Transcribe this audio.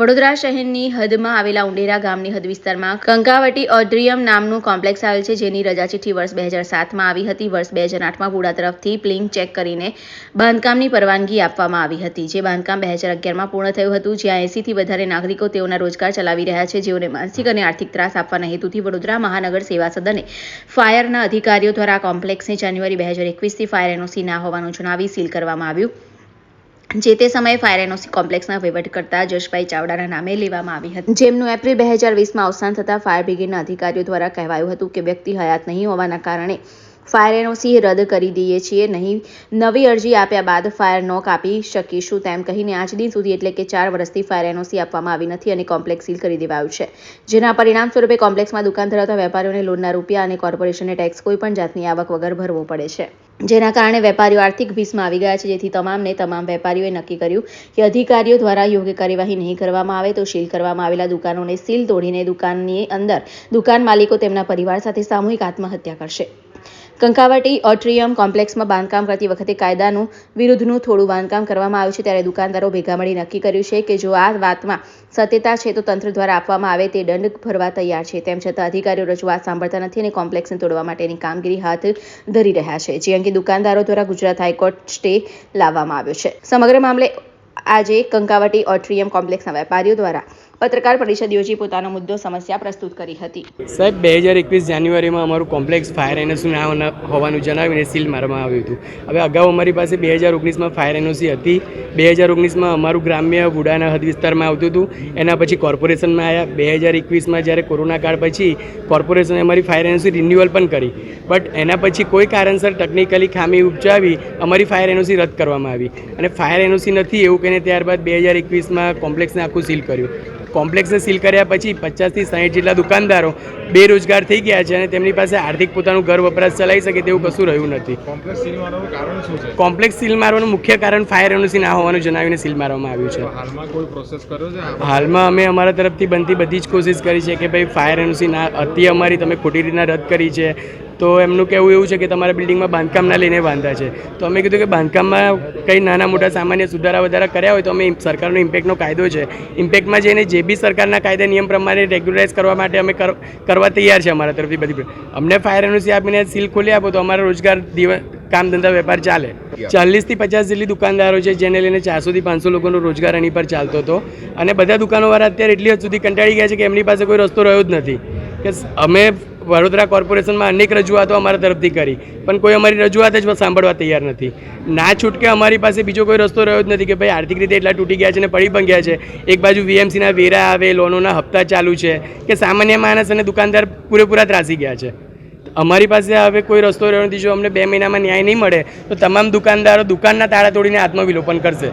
વડોદરા શહેરની હદમાં આવેલા ઉંડેરા ગામની હદ વિસ્તારમાં કંકાવટી ઓડ્રિયમ નામનું કોમ્પ્લેક્સ આવેલ છે, જેની રજા ચિઠ્ઠી વર્ષ બે હજાર સાતમાં આવી હતી. વર્ષ બે હજાર આઠમાં બુડા તરફથી પ્લિંગ ચેક કરીને બાંધકામની પરવાનગી આપવામાં આવી હતી, જે બાંધકામ બે હજાર અગિયારમાં પૂર્ણ થયું હતું. જ્યાં એંસીથી વધારે નાગરિકો તેઓના રોજગાર ચલાવી રહ્યા છે, જેઓને માનસિક અને આર્થિક ત્રાસ આપવાના હેતુથી વડોદરા મહાનગર સેવા સદને ફાયરના અધિકારીઓ દ્વારા આ જાન્યુઆરી બે હજાર એકવીસથી ફાયર એનઓસી ના હોવાનું જણાવી સીલ કરવામાં આવ્યું. જે તે સમયે ફાયર એનઓસી કોમ્પ્લેક્સના વહીવટકર્તા જશભાઈ ચાવડાના નામે લેવામાં આવી હતી. જેમનું એપ્રિલ બે હજાર વીસમાં અવસાન થતાં ફાયર બ્રિગેડના અધિકારીઓ દ્વારા કહેવાયું હતું કે વ્યક્તિ હયાત નહીં હોવાના કારણે ફાયર એનઓસી રદ કરી દઈએ છીએ. નહીં, નવી અરજી આપ્યા બાદ ફાયર નો કાપી શકીશું તેમ કહીને આજ દિન સુધી એટલે કે ચાર વર્ષથી ફાયર એનઓસી આપવામાં આવી નથી અને કોમ્પ્લેક્સ સીલ કરી દેવાયું છે. જેના પરિણામ સ્વરૂપે કોમ્પ્લેક્સમાં દુકાન ધરાવતા વેપારીઓને લોનના રૂપિયા અને કોર્પોરેશનને ટેક્સ કોઈ પણ જાતની આવક વગર ભરવો પડે છે. જેના કારણે વેપારીઓ આર્થિક ભીસમાં આવી ગયા છે. જેથી તમામને તમામ વેપારીઓએ નક્કી કર્યું કે અધિકારીઓ દ્વારા યોગ્ય કાર્યવાહી નહીં કરવામાં આવે તો સીલ કરવામાં આવેલા દુકાનોને સીલ તોડીને દુકાનની અંદર દુકાન માલિકો તેમના પરિવાર સાથે સામૂહિક આત્મહત્યા કરશે. કંકાવટી ઓટ્રિયમ કોમ્પ્લેક્સમાં બાંધકામ કરતી વખતે કાયદાનું વિરુદ્ધનું થોડું બાંધકામ કરવામાં આવ્યું છે, ત્યારે દુકાનદારો ભેગા મળી નક્કી કર્યું છે કે જો આ વાતમાં સત્યતા છે તો તંત્ર દ્વારા આપવામાં આવે તે દંડ ભરવા તૈયાર છે. તેમ છતાં અધિકારીઓ રજૂઆત સાંભળતા નથી અને કોમ્પ્લેક્સને તોડવા માટેની કામગીરી હાથ ધરી રહ્યા છે. જે અંગે દુકાનદારો દ્વારા ગુજરાત હાઈકોર્ટ સ્ટે લાવવામાં આવ્યો છે. સમગ્ર મામલે આજે કંકાવટી ઓટ્રિયમ કોમ્પ્લેક્સના વેપારીઓ દ્વારા પત્રકાર પરિષદ યોજી પોતાનો મુદ્દો સમસ્યા પ્રસ્તુત કરી હતી. સાહેબ, બે હજાર એકવીસ જાન્યુઆરીમાં અમારું કોમ્પ્લેક્સ ફાયર એનઓસી ના હોવાનું જણાવીને સીલ મારવામાં આવ્યું હતું. હવે અગાઉ અમારી પાસે બે હજાર ઓગણીસમાં ફાયર એનઓસી હતી. બે હજાર ઓગણીસમાં અમારું ગ્રામ્ય વુડાના હદ વિસ્તારમાં આવતું હતું. એના પછી કોર્પોરેશનમાં આવ્યા બે હજાર એકવીસમાં જ્યારે કોરોના કાળ પછી કોર્પોરેશને અમારી ફાયર એનઓસી રિન્યુઅલ પણ કરી. બટ એના પછી કોઈ કારણસર ટેકનિકલી ખામી ઉપજાવી અમારી ફાયર એનઓસી રદ કરવામાં આવી. અને ફાયર એનઓસી નથી એવું કહીને ત્યારબાદ બે હજાર એકવીસમાં કોમ્પ્લેક્સને આખું સીલ કર્યું. કોમ્પ્લેક્સને સીલ કર્યા પછી પચાસથી સાઠ જેટલા દુકાનદારો બેરોજગાર થઈ ગયા છે અને તેમની પાસે આર્થિક પોતાનું ઘર વપરાશ ચલાવી શકે તેવું કશું રહ્યું નથી. કોમ્પ્લેક્સ સીલ મારવાનું મુખ્ય કારણ ફાયર એનઓસી ના હોવાનું જણાવીને સીલ મારવામાં આવ્યું છે? હાલમાં અમે અમારા તરફથી બનતી બધી જ કોશિશ કરી છે કે ભાઈ ફાયર એનઓસી ના અતિ અમારી તમે ખોટી રીતના રદ કરી છે. તો એમનું કહેવું એવું છે કે તમારા બિલ્ડિંગમાં બાંધકામના લઈને બાંધા છે. તો અમે કીધું કે બાંધકામમાં કંઈ નાના મોટા સામાન્ય સુધારા વધારા કર્યા હોય તો અમે સરકારનો ઇમ્પેક્ટનો કાયદો છે. ઇમ્પેક્ટમાં જઈને જે બી સરકારના કાયદા નિયમ પ્રમાણે રેગ્યુલાઇઝ કરવા માટે અમે કર- કરવા તૈયાર છે અમારા તરફથી બધી અમને ફાયર એનઓસી આપીને સીલ ખોલી આપો તો અમારો રોજગાર દિવસ કામ ધંધા વેપાર ચાલે. ચાલીસથી પચાસ જેટલી દુકાનદારો છે જેને લઈને ચારસોથી પાંચસો લોકોનો રોજગાર એની પર ચાલતો હતો. અને બધા દુકાનોવાળા અત્યારે એટલી હદ સુધી કંટાળી ગયા છે કે એમની પાસે કોઈ રસ્તો રહ્યો જ નથી. કે અમે વડોદરા કોર્પોરેશનમાં અનેક રજૂઆતો અમારા તરફથી કરી. પણ કોઈ અમારી રજૂઆત જ સાંભળવા તૈયાર નથી. ના છૂટકે અમારી પાસે બીજો કોઈ રસ્તો રહ્યો જ નથી કે ભાઈ આર્થિક રીતે એટલા તૂટી ગયા છે અને પડી પણ ગયા છે. એક બાજુ વીએમસીના વેરા આવે, લોનોના હપ્તા ચાલુ છે કે સામાન્ય માણસ અને દુકાનદાર પૂરેપૂરા ત્રાસી ગયા છે. અમારી પાસે હવે કોઈ રસ્તો રહ્યો નથી. જો અમને બે મહિનામાં ન્યાય નહીં મળે, તો તમામ દુકાનદારો દુકાનના તાળા તોડીને આત્મવિલોપન કરશે.